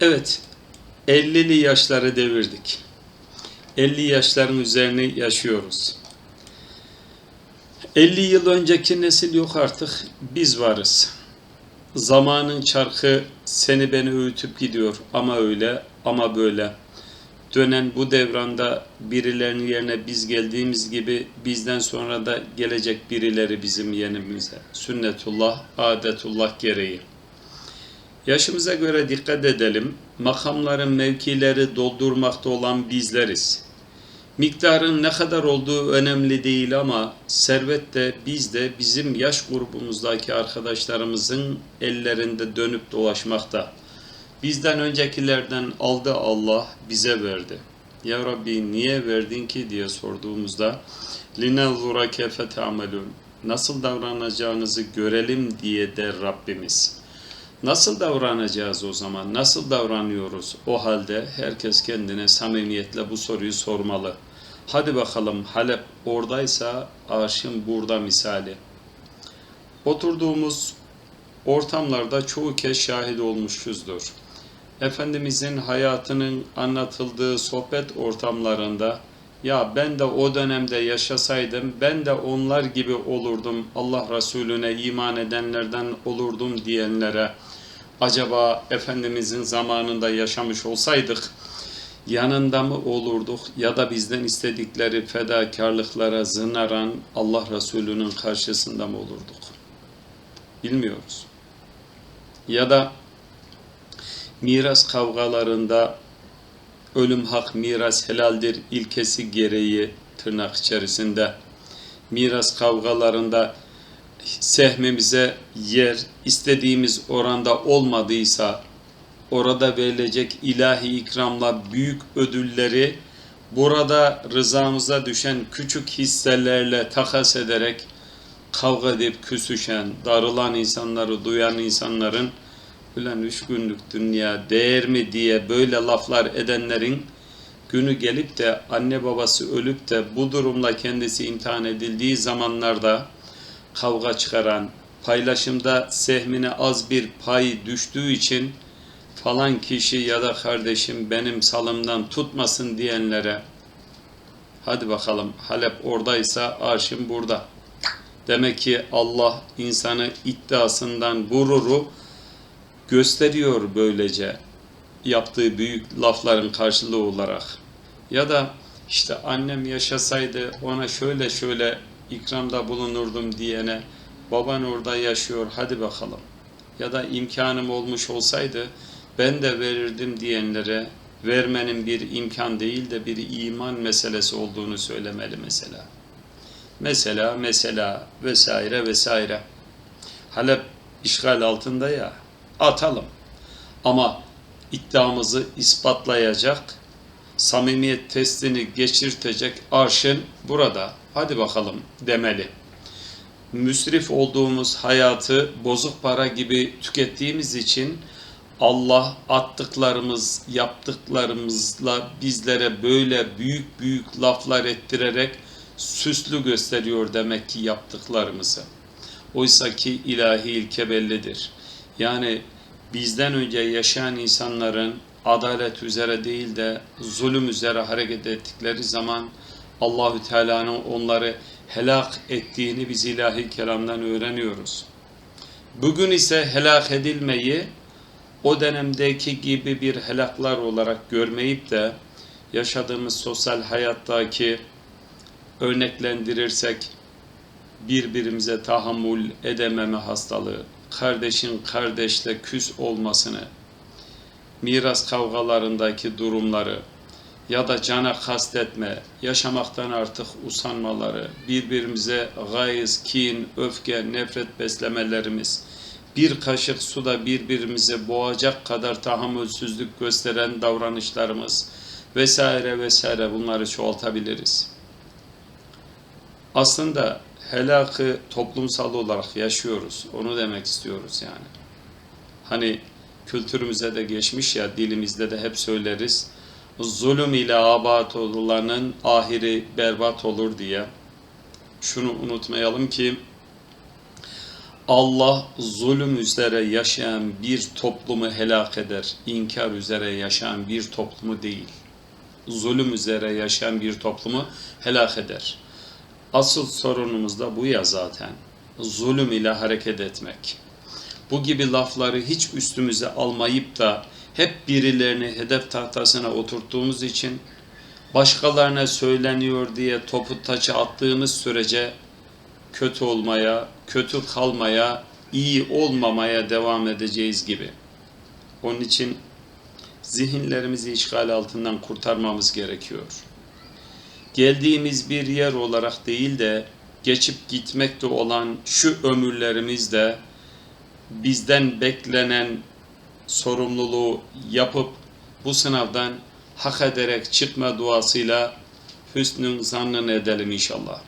Evet, 50'li yaşları devirdik. 50 yaşların üzerine yaşıyoruz. 50 yıl önceki nesil yok artık, biz varız. Zamanın çarkı seni beni öğütüp gidiyor ama öyle ama böyle. Dönen bu devranda birilerinin yerine biz geldiğimiz gibi bizden sonra da gelecek birileri bizim yenimize. Sünnetullah, adetullah gereği. Yaşımıza göre dikkat edelim. Makamların mevkileri doldurmakta olan bizleriz. Miktarın ne kadar olduğu önemli değil ama servet de biz de bizim yaş grubumuzdaki arkadaşlarımızın ellerinde dönüp dolaşmakta. Bizden öncekilerden aldı Allah bize verdi. Ya Rabbi niye verdin ki diye sorduğumuzda لِنَنْظُرَ كَيْفَ تَعْمَلُونَ Nasıl davranacağınızı görelim diye der Rabbimiz. Nasıl davranacağız o zaman? Nasıl davranıyoruz? O halde herkes kendine samimiyetle bu soruyu sormalı. Hadi bakalım Halep oradaysa arşın burada misali. Oturduğumuz ortamlarda çoğu kez şahit olmuşuzdur. Efendimizin hayatının anlatıldığı sohbet ortamlarında ya ben de o dönemde yaşasaydım ben de onlar gibi olurdum Allah Resulüne iman edenlerden olurdum diyenlere acaba Efendimizin zamanında yaşamış olsaydık yanında mı olurduk ya da bizden istedikleri fedakarlıklara zınaran Allah Resulü'nün karşısında mı olurduk? Bilmiyoruz. Ya da miras kavgalarında ölüm hak miras helaldir ilkesi gereği tırnak içerisinde. Miras kavgalarında sehmimize yer istediğimiz oranda olmadıysa orada verilecek ilahi ikramla büyük ödülleri burada rızamıza düşen küçük hisselerle takas ederek kavga edip küsüşen, darılan insanları duyan insanların Ulan üç günlük dünya değer mi diye böyle laflar edenlerin günü gelip de anne babası ölüp de bu durumla kendisi imtihan edildiği zamanlarda kavga çıkaran, paylaşımda sehmine az bir pay düştüğü için falan kişi ya da kardeşim benim salımdan tutmasın diyenlere hadi bakalım Halep oradaysa arşım burada. Demek ki Allah insanı iddiasından gururu gösteriyor böylece yaptığı büyük lafların karşılığı olarak. Ya da işte annem yaşasaydı ona şöyle şöyle ikramda bulunurdum diyene baban orada yaşıyor hadi bakalım. Ya da imkanım olmuş olsaydı ben de verirdim diyenlere vermenin bir imkan değil de bir iman meselesi olduğunu söylemeli mesela. Mesela mesela vesaire vesaire. Halep işgal altında ya atalım. Ama iddiamızı ispatlayacak, samimiyet testini geçirtecek arşın burada. Hadi bakalım demeli. Müsrif olduğumuz hayatı bozuk para gibi tükettiğimiz için Allah attıklarımız, yaptıklarımızla bizlere böyle büyük büyük laflar ettirerek süslü gösteriyor demek ki yaptıklarımızı. Oysa ki ilahi ilke bellidir. Yani bizden önce yaşayan insanların adalet üzere değil de zulüm üzere hareket ettikleri zaman Allahü Teala'nın onları helak ettiğini biz ilahi kelamdan öğreniyoruz. Bugün ise helak edilmeyi o dönemdeki gibi bir helaklar olarak görmeyip de yaşadığımız sosyal hayattaki örneklendirirsek birbirimize tahammül edememe hastalığı, kardeşin kardeşle küs olmasını, miras kavgalarındaki durumları ya da cana kastetme, yaşamaktan artık usanmaları, birbirimize gayz, kin, öfke, nefret beslemelerimiz, bir kaşık suda birbirimizi boğacak kadar tahammülsüzlük gösteren davranışlarımız vesaire vesaire bunları çoğaltabiliriz. Aslında helakı toplumsal olarak yaşıyoruz. Onu demek istiyoruz yani. Hani kültürümüze de geçmiş ya dilimizde de hep söyleriz. Zulüm ile abat olanın ahiri berbat olur diye. Şunu unutmayalım ki Allah zulüm üzere yaşayan bir toplumu helak eder. İnkar üzere yaşayan bir toplumu değil. Zulüm üzere yaşayan bir toplumu helak eder. Asıl sorunumuz da bu ya zaten. Zulüm ile hareket etmek. Bu gibi lafları hiç üstümüze almayıp da hep birilerini hedef tahtasına oturttuğumuz için başkalarına söyleniyor diye topu taça attığımız sürece kötü olmaya, kötü kalmaya, iyi olmamaya devam edeceğiz gibi. Onun için zihinlerimizi işgal altından kurtarmamız gerekiyor. Geldiğimiz bir yer olarak değil de geçip gitmekte olan şu ömürlerimizde bizden beklenen sorumluluğu yapıp bu sınavdan hak ederek çıkma duasıyla hüsnün zannını edelim inşallah.